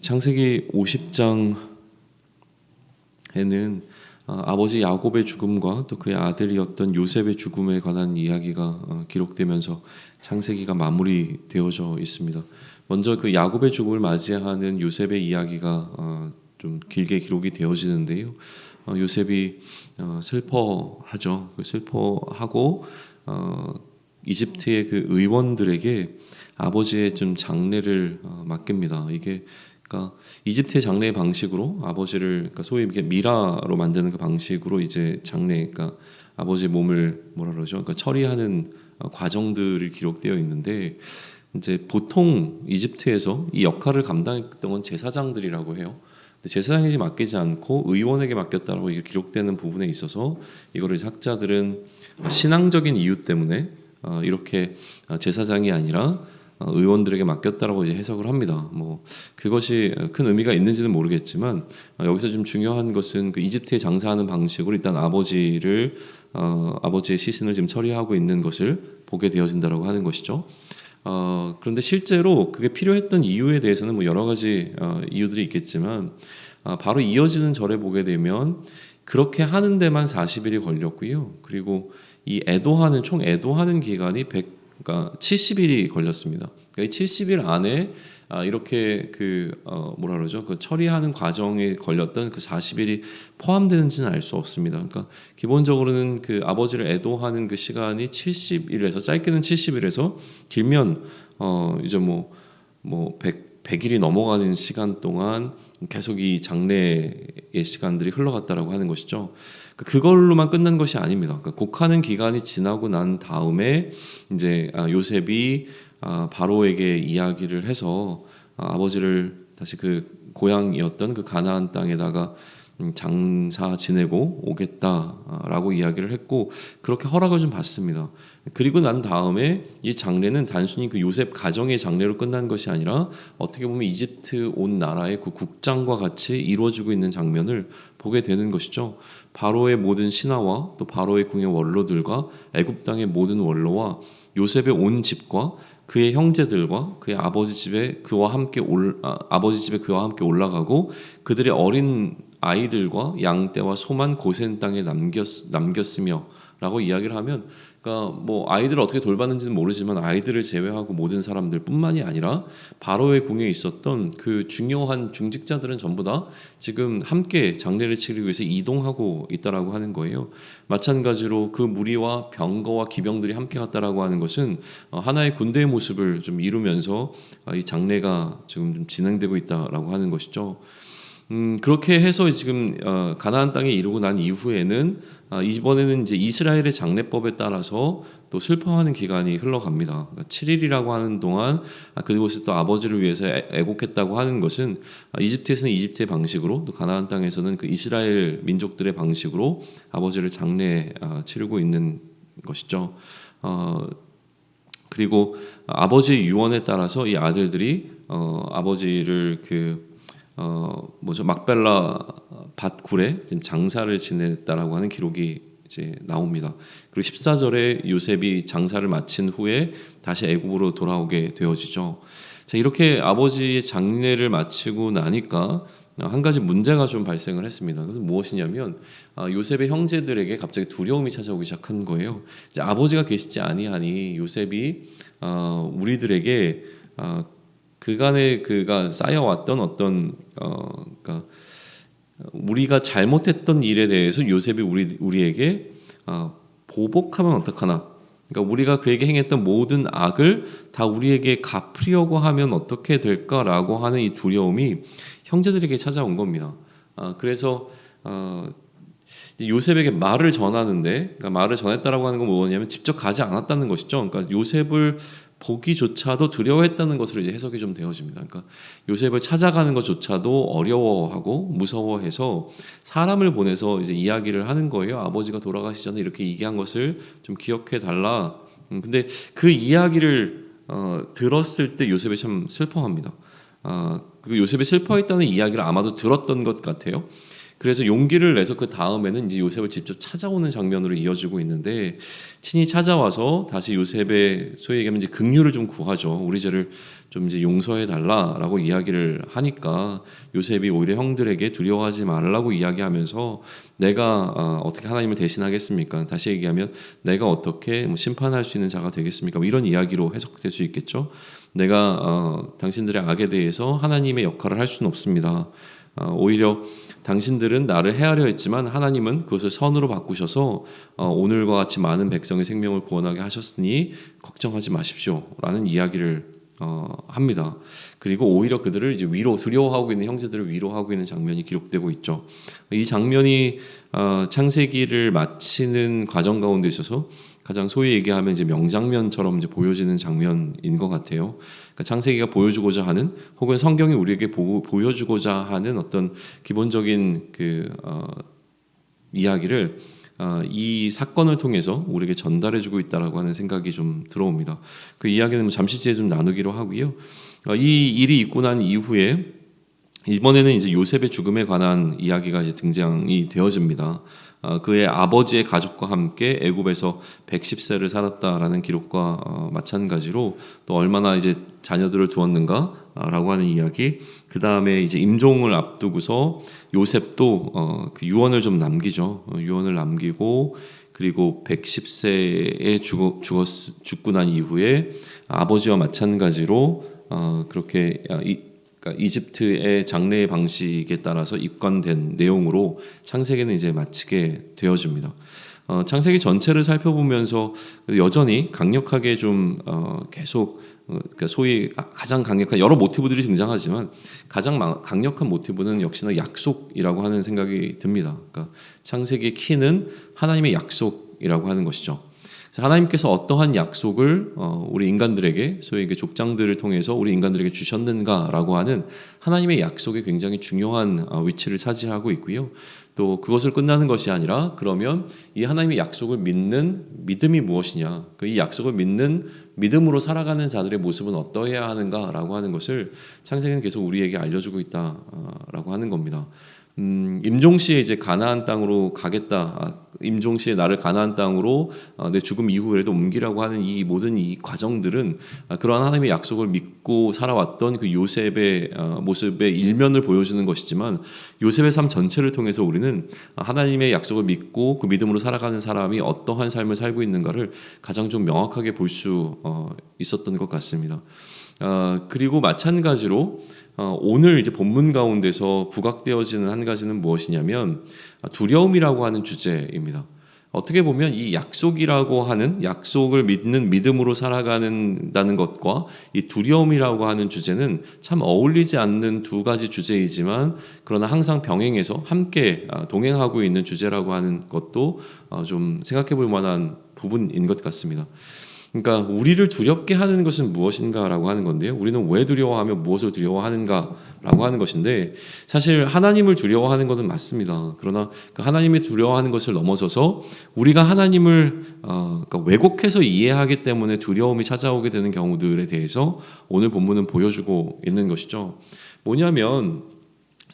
창세기 50장에는 어, 아버지 야곱의 죽음과 또 그의 아들이었던 요셉의 죽음에 관한 이야기가 어, 기록되면서 창세기가 마무리되어져 있습니다. 먼저 그 야곱의 죽음을 맞이하는 요셉의 이야기가 어, 좀 길게 기록이 되어지는데요. 요셉이 슬퍼하죠. 그 슬퍼하고 이집트의 그 의원들에게 아버지의 좀 장례를 맡깁니다. 이게 그러니까 이집트의 장례 방식으로 아버지를 그러니까 소위 미라로 만드는 그 방식으로 이제 장례 그러니까 아버지의 몸을 뭐라 그러죠? 그러니까 처리하는 어, 과정들이 기록되어 있는데 이제 보통 이집트에서 이 역할을 감당했던 건 제사장들이라고 해요. 제사장에게 맡기지 않고 의원에게 맡겼다라고 기록되는 부분에 있어서 이거를 학자들은 신앙적인 이유 때문에 어, 이렇게 어, 제사장이 아니라 어, 의원들에게 맡겼다라고 이제 해석을 합니다. 뭐 그것이 큰 의미가 있는지는 모르겠지만 어, 여기서 좀 중요한 것은 그 이집트에 장사하는 방식으로 일단 아버지를 어, 아버지의 시신을 지금 처리하고 있는 것을 보게 되어진다라고 하는 것이죠. 어, 그런데 실제로 그게 필요했던 이유에 대해서는 뭐 여러 가지 어, 이유들이 있겠지만 어, 바로 이어지는 절에 보게 되면 그렇게 하는 데만 40일이 걸렸고요. 그리고 이 애도하는 총 애도하는 기간이 100 그러니까 70일이 걸렸습니다. 그러니까 70일 안에 아, 이렇게 그 어, 뭐라 그러죠? 그 처리하는 과정에 걸렸던 그 40일이 포함되는지는 알 수 없습니다. 그러니까 기본적으로는 그 아버지를 애도하는 그 시간이 70일에서 짧게는 70일에서 길면 어 이제 뭐뭐 뭐 100, 100일이 넘어가는 시간 동안 계속 이 장례의 시간들이 흘러갔다라고 하는 것이죠. 그러니까 그걸로만 끝난 것이 아닙니다. 그러니까 곡하는 기간이 지나고 난 다음에 이제 아, 요셉이 아, 바로에게 이야기를 해서 아, 아버지를 다시 그 고향이었던 그 가나안 땅에다가 음, 장사 지내고 오겠다라고 이야기를 했고 그렇게 허락을 좀 받습니다. 그리고 난 다음에 이 장례는 단순히 그 요셉 가정의 장례로 끝난 것이 아니라 어떻게 보면 이집트 온 나라의 그 국장과 같이 이루어지고 있는 장면을 보게 되는 것이죠. 바로의 모든 신하와 또 바로의 궁의 원로들과 애굽 땅의 모든 원로와 요셉의 온 집과 그의 형제들과 그의 아버지 집에 그와 함께 올 아, 버지 집에 그와 함께 올라가고 그들의 어린 아이들과 양떼와 소만 고센 땅에 남겼 남겼으며 라고 이야기를 하면 그러니까 뭐 아이들을 어떻게 돌봤는지는 모르지만 아이들을 제외하고 모든 사람들뿐만이 아니라 바로의 궁에 있었던 그 중요한 중직자들은 전부 다 지금 함께 장례를 치르기 위해서 이동하고 있다라고 하는 거예요. 마찬가지로 그 무리와 병거와 기병들이 함께 갔다라고 하는 것은 어, 하나의 군대의 모습을 좀 이루면서 어, 이 장례가 지금 좀 진행되고 있다라고 하는 것이죠. 음, 그렇게 해서 지금 어, 가나안 땅에 이르고 난 이후에는 아, 이번에는 이제 이스라엘의 장례법에 따라서 또 슬퍼하는 기간이 흘러갑니다. 그러니까 7일이라고 하는 동안 아, 그곳에서 또 아버지를 위해서 애 곡했다고 하는 것은 아, 이집트에서는 이집트의 방식으로 또 가나안 땅에서는 그 이스라엘 민족들의 방식으로 아버지를 장례 치르고 있는 것이죠. 어, 그리고 아버지의 유언에 따라서 이 아들들이 어, 아버지를 그 어, 뭐죠 막벨라 밭굴에 지금 장사를 지냈다라고 하는 기록이 이제 나옵니다. 그리고 14절에 요셉이 장사를 마친 후에 다시 애굽으로 돌아오게 되어지죠. 자, 이렇게 아버지의 장례를 마치고 나니까 한 가지 문제가 좀 발생을 했습니다. 그래서 무엇이냐면 아, 요셉의 형제들에게 갑자기 두려움이 찾아오기 시작한 거예요. 이제 아버지가 계시지 아니하니 요셉이 어, 우리들에게 어, 그간에 그가 쌓여왔던 어떤 어, 그러니까 우리가 잘못했던 일에 대해서 요셉이 우리 우리에게 어, 보복하면 어떡하나? 그러니까 우리가 그에게 행했던 모든 악을 다 우리에게 갚으려고 하면 어떻게 될까라고 하는 이 두려움이 형제들에게 찾아온 겁니다. 아, 그래서 어, 요셉에게 말을 전하는데 그러니까 말을 전했다라고 하는 건 뭐냐면 직접 가지 않았다는 것이죠. 그러니까 요셉을 보기조차도 두려워했다는 것으로 이제 해석이 좀 되어집니다. 그러니까 요셉을 찾아가는 것조차도 어려워하고 무서워해서 사람을 보내서 이제 이야기를 하는 거예요. 아버지가 돌아가시 전에 이렇게 얘기한 것을 좀 기억해 달라. 음, 근데 그 이야기를 어, 들었을 때 요셉이 참 슬퍼합니다. 아, 그 요셉이 슬퍼했다는 이야기를 아마도 들었던 것 같아요. 그래서 용기를 내서 그 다음에는 이제 요셉을 직접 찾아오는 장면으로 이어지고 있는데 친히 찾아와서 다시 요셉의 소위 얘기하면 이제 긍휼을 좀 구하죠. 우리 죄를 좀 이제 용서해 달라라고 이야기를 하니까 요셉이 오히려 형들에게 두려워하지 말라고 이야기하면서 내가 어, 어떻게 하나님을 대신하겠습니까? 다시 얘기하면 내가 어떻게 뭐 심판할 수 있는 자가 되겠습니까? 뭐 이런 이야기로 해석될 수 있겠죠. 내가 어, 당신들의 악에 대해서 하나님의 역할을 할 수는 없습니다. 어, 오히려 당신들은 나를 해하려 했지만 하나님은 그것을 선으로 바꾸셔서 어, 오늘과 같이 많은 백성의 생명을 구원하게 하셨으니 걱정하지 마십시오라는 이야기를 어, 합니다. 그리고 오히려 그들을 이제 위로 두려워하고 있는 형제들을 위로하고 있는 장면이 기록되고 있죠. 이 장면이 어, 창세기를 마치는 과정 가운데 있어서 가장 소위 얘기하면 이제 명장면처럼 이제 보여지는 장면인 것 같아요. 그러니까 창세기가 보여주고자 하는 혹은 성경이 우리에게 보, 보여주고자 하는 어떤 기본적인 그 어, 이야기를 어, 이 사건을 통해서 우리에게 전달해주고 있다라고 하는 생각이 좀 들어옵니다. 그 이야기는 뭐 잠시 뒤에 좀 나누기로 하고요. 어, 이 일이 있고 난 이후에 이번에는 이제 요셉의 죽음에 관한 이야기가 이제 등장이 되어집니다. 어, 그의 아버지의 가족과 함께 애굽에서 110세를 살았다라는 기록과 어, 마찬가지로 또 얼마나 이제 자녀들을 두었는가라고 하는 이야기. 그 다음에 이제 임종을 앞두고서 요셉도 어, 그 유언을 좀 남기죠. 어, 유언을 남기고 그리고 110세에 죽, 죽었, 죽고 난 이후에 아버지와 마찬가지로 어, 그렇게 이, 그러니까 이집트의 장례 방식에 따라서 입건된 내용으로 창세기는 이제 마치게 되어집니다. 어, 창세기 전체를 살펴보면서 여전히 강력하게 좀 어, 계속 어, 그러니까 소위 가장 강력한 여러 모티브들이 등장하지만 가장 강력한 모티브는 역시나 약속이라고 하는 생각이 듭니다. 그러니까 창세기의 키는 하나님의 약속이라고 하는 것이죠. 하나님께서 어떠한 약속을 어, 우리 인간들에게 소위 그 족장들을 통해서 우리 인간들에게 주셨는가라고 하는 하나님의 약속이 굉장히 중요한 어, 위치를 차지하고 있고요. 또 그것을 끝나는 것이 아니라 그러면 이 하나님의 약속을 믿는 믿음이 무엇이냐, 그이 약속을 믿는 믿음으로 살아가는 자들의 모습은 어떠해야 하는가라고 하는 것을 창세기는 계속 우리에게 알려주고 있다라고 하는 겁니다. 음, 임종시에 이제 가나안 땅으로 가겠다. 아, 임종시에 나를 가나안 땅으로 어, 내 죽음 이후에도 옮기라고 하는 이 모든 이 과정들은 아, 그러한 하나님의 약속을 믿고 살아왔던 그 요셉의 어, 모습의 일면을 보여주는 것이지만 요셉의 삶 전체를 통해서 우리는 하나님의 약속을 믿고 그 믿음으로 살아가는 사람이 어떠한 삶을 살고 있는가를 가장 좀 명확하게 볼수 어, 있었던 것 같습니다. 그리고 마찬가지로 어, 오늘 이제 본문 가운데서 부각되어지는 한 가지는 무엇이냐면 두려움이라고 하는 주제입니다. 어떻게 보면 이 약속이라고 하는 약속을 믿는 믿음으로 살아가는다는 것과 이 두려움이라고 하는 주제는 참 어울리지 않는 두 가지 주제이지만 그러나 항상 병행해서 함께 아, 동행하고 있는 주제라고 하는 것도 어, 좀 생각해 볼 만한 부분인 것 같습니다. 그러니까 우리를 두렵게 하는 것은 무엇인가라고 하는 건데요. 우리는 왜 두려워하며 무엇을 두려워하는가라고 하는 것인데 사실 하나님을 두려워하는 것은 맞습니다. 그러나 그 하나님이 두려워하는 것을 넘어서서 우리가 하나님을 어, 그러니까 왜곡해서 이해하기 때문에 두려움이 찾아오게 되는 경우들에 대해서 오늘 본문은 보여주고 있는 것이죠. 뭐냐면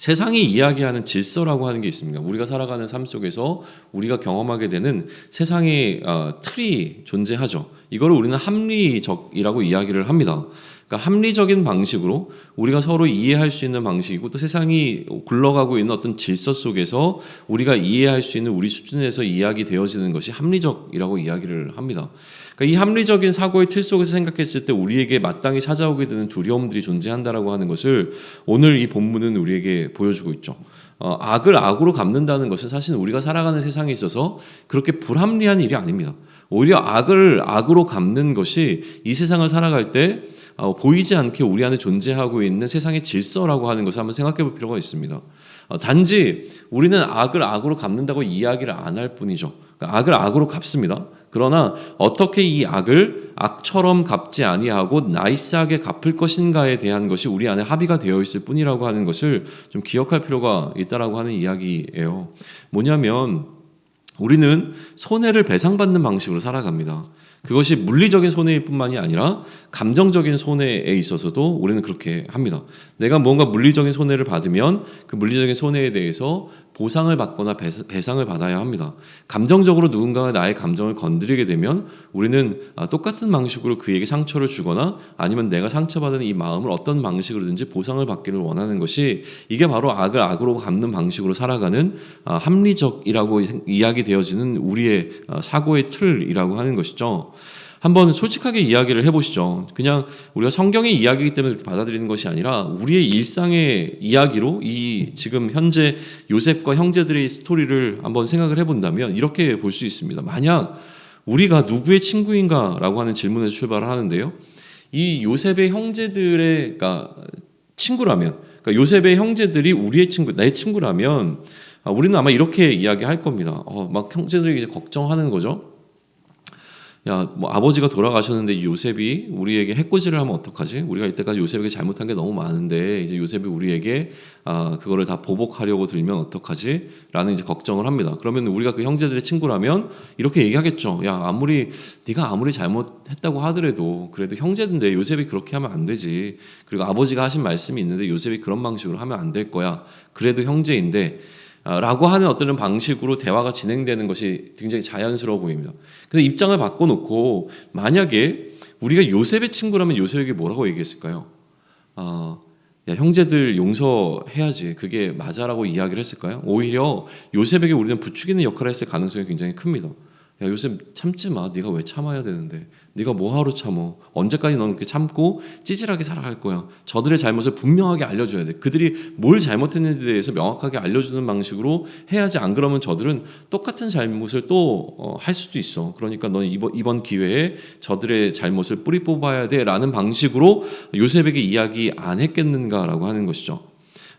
세상이 이야기하는 질서라고 하는 게 있습니다. 우리가 살아가는 삶 속에서 우리가 경험하게 되는 세상의 어, 틀이 존재하죠. 이거를 우리는 합리적이라고 이야기를 합니다. 그러니까 합리적인 방식으로 우리가 서로 이해할 수 있는 방식이고 또 세상이 굴러가고 있는 어떤 질서 속에서 우리가 이해할 수 있는 우리 수준에서 이야기 되어지는 것이 합리적이라고 이야기를 합니다. 그러니까 이 합리적인 사고의 틀 속에서 생각했을 때 우리에게 마땅히 찾아오게 되는 두려움들이 존재한다라고 하는 것을 오늘 이 본문은 우리에게 보여주고 있죠. 어, 악을 악으로 갚는다는 것은 사실 우리가 살아가는 세상에 있어서 그렇게 불합리한 일이 아닙니다. 오히려 악을 악으로 갚는 것이 이 세상을 살아갈 때 어, 보이지 않게 우리 안에 존재하고 있는 세상의 질서라고 하는 것을 한번 생각해 볼 필요가 있습니다. 어, 단지 우리는 악을 악으로 갚는다고 이야기를 안 할 뿐이죠. 그러니까 악을 악으로 갚습니다. 그러나 어떻게 이 악을 악처럼 갚지 아니하고 나이스하게 갚을 것인가에 대한 것이 우리 안에 합의가 되어 있을 뿐이라고 하는 것을 좀 기억할 필요가 있다라고 하는 이야기예요. 뭐냐면 우리는 손해를 배상받는 방식으로 살아갑니다. 그것이 물리적인 손해일 뿐만이 아니라 감정적인 손해에 있어서도 우리는 그렇게 합니다. 내가 뭔가 물리적인 손해를 받으면 그 물리적인 손해에 대해서 보상을 받거나 배상을 받아야 합니다. 감정적으로 누군가가 나의 감정을 건드리게 되면 우리는 아, 똑같은 방식으로 그에게 상처를 주거나 아니면 내가 상처받은 이 마음을 어떤 방식으로든지 보상을 받기를 원하는 것이 이게 바로 악을 악으로 갚는 방식으로 살아가는 아, 합리적이라고 이야기되어지는 우리의 아, 사고의 틀이라고 하는 것이죠. 한번 솔직하게 이야기를 해보시죠. 그냥 우리가 성경의 이야기이기 때문에 그렇게 받아들이는 것이 아니라 우리의 일상의 이야기로 이 지금 현재 요셉과 형제들의 스토리를 한번 생각을 해본다면 이렇게 볼 수 있습니다. 만약 우리가 누구의 친구인가라고 하는 질문에서 출발을 하는데요. 이 요셉의 형제들의 그러니까 친구라면, 그러니까 요셉의 형제들이 우리의 친구, 내 친구라면 우리는 아마 이렇게 이야기할 겁니다. 어, 막 형제들이 이제 걱정하는 거죠. 야, 뭐 아버지가 돌아가셨는데 요셉이 우리에게 해코지를 하면 어떡하지? 우리가 이때까지 요셉에게 잘못한 게 너무 많은데 이제 요셉이 우리에게 아, 그거를 다 보복하려고 들면 어떡하지? 라는 이제 걱정을 합니다. 그러면 우리가 그 형제들의 친구라면 이렇게 얘기하겠죠. 야, 아무리 네가 아무리 잘못했다고 하더라도 그래도 형제인데 요셉이 그렇게 하면 안 되지. 그리고 아버지가 하신 말씀이 있는데 요셉이 그런 방식으로 하면 안 될 거야. 그래도 형제인데 아, 라고 하는 어떤 방식으로 대화가 진행되는 것이 굉장히 자연스러워 보입니다. 근데 입장을 바꿔놓고 만약에 우리가 요셉의 친구라면 요셉에게 뭐라고 얘기했을까요? 아, 야, 형제들 용서해야지. 그게 맞아라고 이야기를 했을까요? 오히려 요셉에게 우리는 부추기는 역할을 했을 가능성이 굉장히 큽니다. 야, 요셉 참지 마. 네가 왜 참아야 되는데? 네가 뭐하러 참어? 언제까지 너는 그렇게 참고 찌질하게 살아갈 거야? 저들의 잘못을 분명하게 알려줘야 돼. 그들이 뭘 잘못했는지에 대해서 명확하게 알려주는 방식으로 해야지. 안 그러면 저들은 똑같은 잘못을 또할 어, 수도 있어. 그러니까 너는 이번, 이번 기회에 저들의 잘못을 뿌리 뽑아야 돼라는 방식으로 요셉에게 이야기 안 했겠는가라고 하는 것이죠.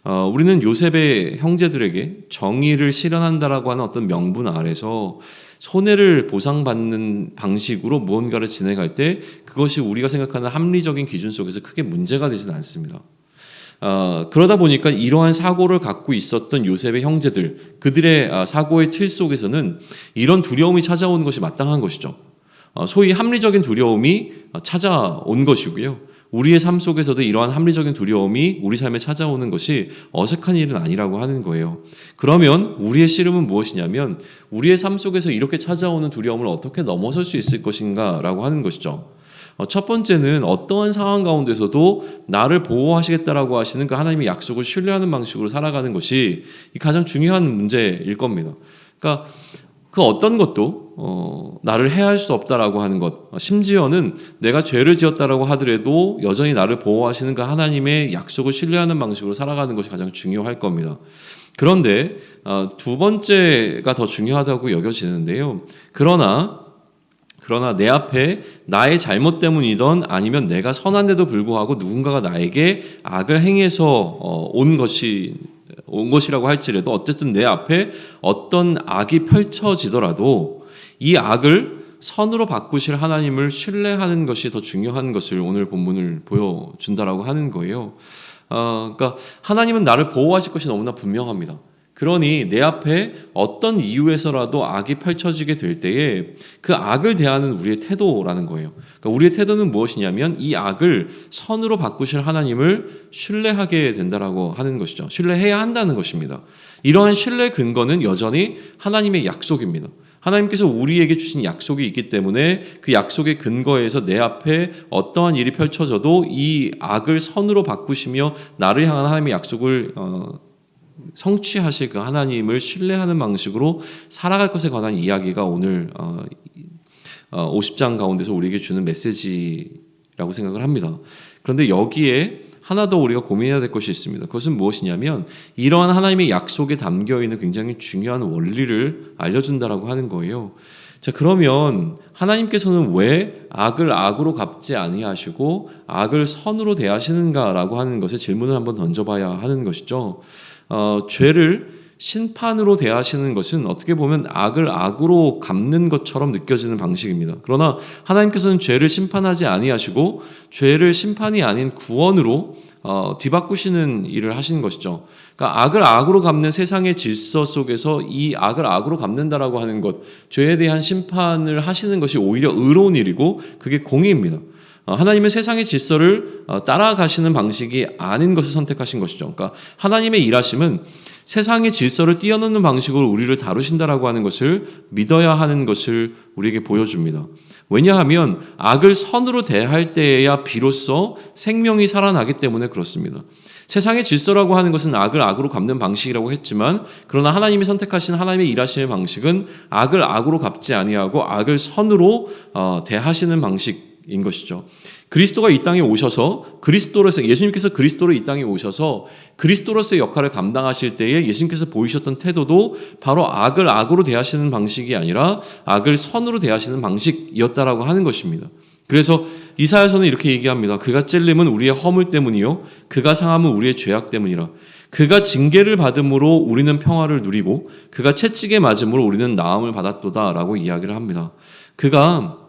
어, 우리는 요셉의 형제들에게 정의를 실현한다라고 하는 어떤 명분 아래서 손해를 보상받는 방식으로 무언가를 진행할 때 그것이 우리가 생각하는 합리적인 기준 속에서 크게 문제가 되지는 않습니다. 어, 그러다 보니까 이러한 사고를 갖고 있었던 요셉의 형제들, 그들의 어, 사고의 틀 속에서는 이런 두려움이 찾아오는 것이 마땅한 것이죠. 어, 소위 합리적인 두려움이 어, 찾아온 것이고요. 우리의 삶 속에서도 이러한 합리적인 두려움이 우리 삶에 찾아오는 것이 어색한 일은 아니라고 하는 거예요. 그러면 우리의 씨름은 무엇이냐면 우리의 삶 속에서 이렇게 찾아오는 두려움을 어떻게 넘어설 수 있을 것인가라고 하는 것이죠. 어, 첫 번째는 어떠한 상황 가운데서도 나를 보호하시겠다라고 하시는 그 하나님의 약속을 신뢰하는 방식으로 살아가는 것이 가장 중요한 문제일 겁니다. 그러니까 그 어떤 것도 어, 나를 해할 수 없다라고 하는 것, 심지어는 내가 죄를 지었다라고 하더라도 여전히 나를 보호하시는 그 하나님의 약속을 신뢰하는 방식으로 살아가는 것이 가장 중요할 겁니다. 그런데 어, 두 번째가 더 중요하다고 여겨지는데요. 그러나 그러나 내 앞에 나의 잘못 때문이던 아니면 내가 선한데도 불구하고 누군가가 나에게 악을 행해서 어, 온 것이 온 것이라고 할지라도 어쨌든 내 앞에 어떤 악이 펼쳐지더라도 이 악을 선으로 바꾸실 하나님을 신뢰하는 것이 더 중요한 것을 오늘 본문을 보여준다라고 하는 거예요. 어, 그러니까 하나님은 나를 보호하실 것이 너무나 분명합니다. 그러니 내 앞에 어떤 이유에서라도 악이 펼쳐지게 될 때에 그 악을 대하는 우리의 태도라는 거예요. 그러니까 우리의 태도는 무엇이냐면 이 악을 선으로 바꾸실 하나님을 신뢰하게 된다라고 하는 것이죠. 신뢰해야 한다는 것입니다. 이러한 신뢰 근거는 여전히 하나님의 약속입니다. 하나님께서 우리에게 주신 약속이 있기 때문에 그 약속의 근거에서 내 앞에 어떠한 일이 펼쳐져도 이 악을 선으로 바꾸시며 나를 향한 하나님의 약속을 어, 성취하실 그 하나님을 신뢰하는 방식으로 살아갈 것에 관한 이야기가 오늘 어, 50장 어, 가운데서 우리에게 주는 메시지라고 생각을 합니다. 그런데 여기에 하나 더 우리가 고민해야 될 것이 있습니다. 그것은 무엇이냐면 이러한 하나님의 약속에 담겨 있는 굉장히 중요한 원리를 알려준다라고 하는 거예요. 자 그러면 하나님께서는 왜 악을 악으로 갚지 아니하시고 악을 선으로 대하시는가라고 하는 것에 질문을 한번 던져봐야 하는 것이죠. 어, 죄를 심판으로 대하시는 것은 어떻게 보면 악을 악으로 갚는 것처럼 느껴지는 방식입니다. 그러나 하나님께서는 죄를 심판하지 아니하시고 죄를 심판이 아닌 구원으로 어, 뒤바꾸시는 일을 하시는 것이죠. 그러니까 악을 악으로 갚는 세상의 질서 속에서 이 악을 악으로 갚는다라고 하는 것, 죄에 대한 심판을 하시는 것이 오히려 의로운 일이고 그게 공의입니다. 어, 하나님은 세상의 질서를 어, 따라가시는 방식이 아닌 것을 선택하신 것이죠. 그러니까 하나님의 일하심은 세상의 질서를 뛰어넘는 방식으로 우리를 다루신다라고 하는 것을 믿어야 하는 것을 우리에게 보여줍니다. 왜냐하면 악을 선으로 대할 때에야 비로소 생명이 살아나기 때문에 그렇습니다. 세상의 질서라고 하는 것은 악을 악으로 갚는 방식이라고 했지만 그러나 하나님이 선택하신 하나님의 일하시는 방식은 악을 악으로 갚지 아니하고 악을 선으로 어, 대하시는 방식 인 것이죠. 그리스도가 이 땅에 오셔서 그리스도로서 예수님께서 그리스도로 이 땅에 오셔서 그리스도로서의 역할을 감당하실 때에 예수님께서 보이셨던 태도도 바로 악을 악으로 대하시는 방식이 아니라 악을 선으로 대하시는 방식이었다라고 하는 것입니다. 그래서 이사야서는 이렇게 얘기합니다. 그가 찔림은 우리의 허물 때문이요 그가 상함은 우리의 죄악 때문이라. 그가 징계를 받음으로 우리는 평화를 누리고 그가 채찍에 맞음으로 우리는 나음을 받았도다라고 이야기를 합니다. 그가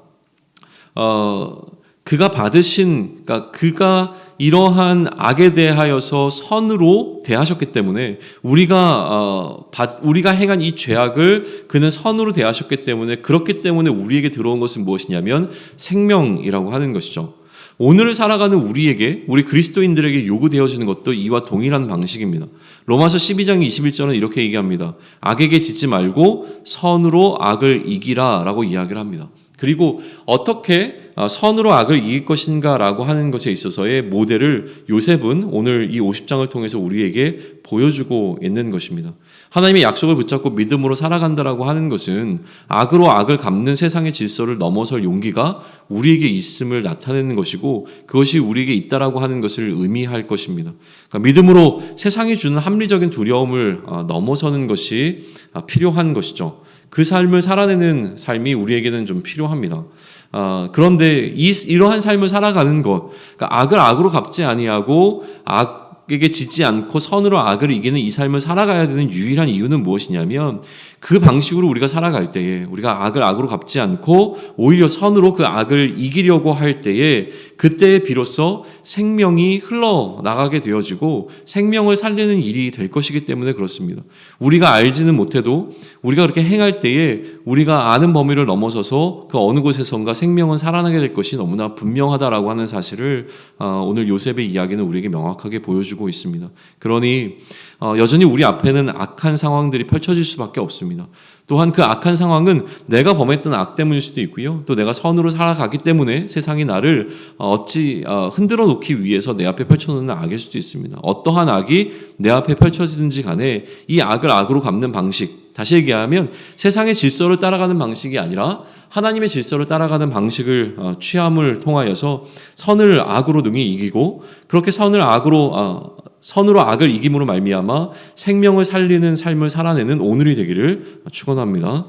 어 그가 받으신 그러니까 그가 이러한 악에 대하여서 선으로 대하셨기 때문에 우리가 어, 받, 우리가 행한 이 죄악을 그는 선으로 대하셨기 때문에 그렇기 때문에 우리에게 들어온 것은 무엇이냐면 생명이라고 하는 것이죠. 오늘 살아가는 우리에게 우리 그리스도인들에게 요구되어지는 것도 이와 동일한 방식입니다. 로마서 12장 21절은 이렇게 얘기합니다. 악에게 짓지 말고 선으로 악을 이기라라고 이야기를 합니다. 그리고 어떻게 어, 선으로 악을 이길 것인가라고 하는 것에 있어서의 모델을 요셉은 오늘 이 50장을 통해서 우리에게 보여주고 있는 것입니다. 하나님의 약속을 붙잡고 믿음으로 살아간다라고 하는 것은 악으로 악을 갚는 세상의 질서를 넘어설 용기가 우리에게 있음을 나타내는 것이고 그것이 우리에게 있다라고 하는 것을 의미할 것입니다. 그러니까 믿음으로 세상이 주는 합리적인 두려움을 어, 넘어서는 것이 어, 필요한 것이죠. 그 삶을 살아내는 삶이 우리에게는 좀 필요합니다. 어, 그런데 이, 이러한 삶을 살아가는 것, 그러니까 악을 악으로 갚지 아니하고 악에게 지지 않고 선으로 악을 이기는 이 삶을 살아가야 되는 유일한 이유는 무엇이냐면 그 방식으로 우리가 살아갈 때에 우리가 악을 악으로 갚지 않고 오히려 선으로 그 악을 이기려고 할 때에 그때에 비로소 생명이 흘러 나가게 되어지고 생명을 살리는 일이 될 것이기 때문에 그렇습니다. 우리가 알지는 못해도 우리가 그렇게 행할 때에 우리가 아는 범위를 넘어서서 그 어느 곳에선가 생명은 살아나게 될 것이 너무나 분명하다라고 하는 사실을 어, 오늘 요셉의 이야기는 우리에게 명확하게 보여주고 있습니다. 그러니 어, 여전히 우리 앞에는 악한 상황들이 펼쳐질 수밖에 없습니다. 또한 그 악한 상황은 내가 범했던 악 때문일 수도 있고요. 또 내가 선으로 살아가기 때문에 세상이 나를 어, 어찌 어, 흔들어 놓기 위해서 내 앞에 펼쳐놓는 악일 수도 있습니다. 어떠한 악이 내 앞에 펼쳐지든지 간에 이 악을 악으로 갚는 방식, 다시 얘기하면 세상의 질서를 따라가는 방식이 아니라 하나님의 질서를 따라가는 방식을 어, 취함을 통하여서 선을 악으로 능히 이기고 그렇게 선을 악으로 선으로 악을 이김으로 말미암아 생명을 살리는 삶을 살아내는 오늘이 되기를 축원합니다.